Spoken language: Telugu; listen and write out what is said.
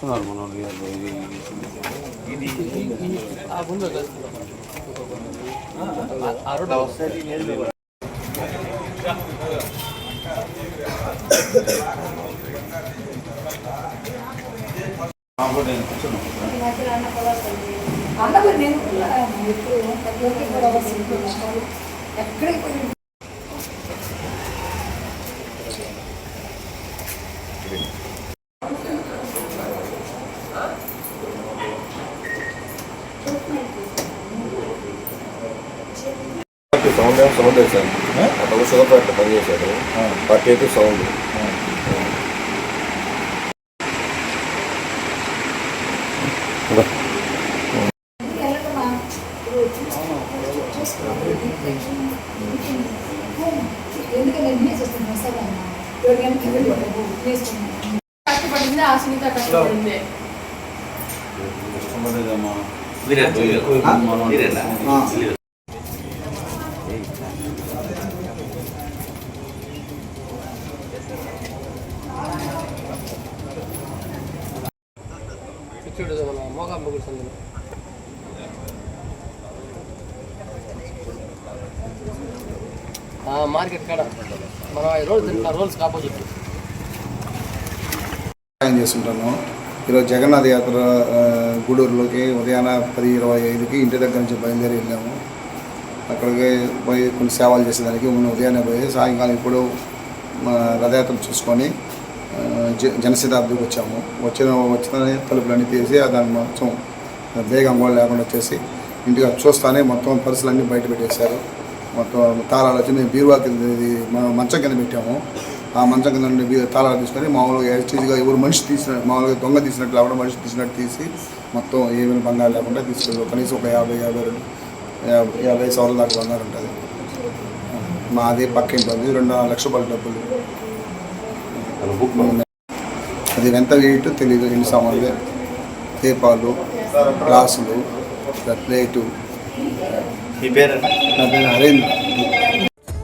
కూర్చున్నారు మన వాళ్ళు ఇవాళ ఇది ఆ ముందు ఆ రోడ్ అందరూ నేను కూడా ఇప్పుడు ప్రతి కూడా వస్తుంది ఎక్కడికి పోయి పార్టీ సౌండ్ ఏమో సౌండ్ వేశాను అతను ఫ్యాక్టరీ పనిచేశాడు పార్టీ అయితే సౌండ్. కష్టపడింది ఆ. సునీత కష్టపడింది కష్టపడేదమ్మా చూడు మన మోగాంబ కూడా సందులో మార్కెట్ కాడ మన రోడ్ రోల్స్ ఆపోజిట్ సహాయం చేస్తుంటాను ఈరోజు జగన్నాథ యాత్ర గూడూరులోకి ఉదయాన పది ఇరవై ఐదుకి ఇంటి దగ్గర నుంచి బయలుదేరి వెళ్ళాము. అక్కడికి పోయి కొన్ని సేవలు చేసేదానికి ముందు ఉదయాన్నే పోయి సాయంకాలం ఇప్పుడు మా రథయాత్ర చూసుకొని జ జనశతాబ్దికి వచ్చాము. వచ్చిన వచ్చిన తలుపులన్నీ తీసి దాన్ని మొత్తం బేగం కూడా లేకుండా వచ్చేసి ఇంటికి చూస్తానే మొత్తం పరిస్థితులన్నీ బయట పెట్టేశారు. మొత్తం తాళాలు వచ్చి మేము బీరువా కింద మంచం కింద పెట్టాము. ఆ మంచం కింద నుండి తాళాలు తీసుకొని మామూలుగా యాజిటీజ్గా ఎవరు మనిషి తీసిన మామూలుగా దొంగ తీసినట్టు లేకుండా మనిషి తీసినట్టు తీసి మొత్తం ఏమైనా బంగారు లేకుండా తీసుకెళ్ళి కనీసం ఒక యాభై యాభై రెండు యాభై సవర్ల దాకా బంగారు ఉంటుంది మాది పక్క ఉంది రెండు లక్ష రూపాయల డబ్బులు. అది ఎంత వెయిట్ తెలియదు ఎన్ని సామాన్లు దీపాలు గ్లాసులు ప్లేటు. నా పేరు Harendra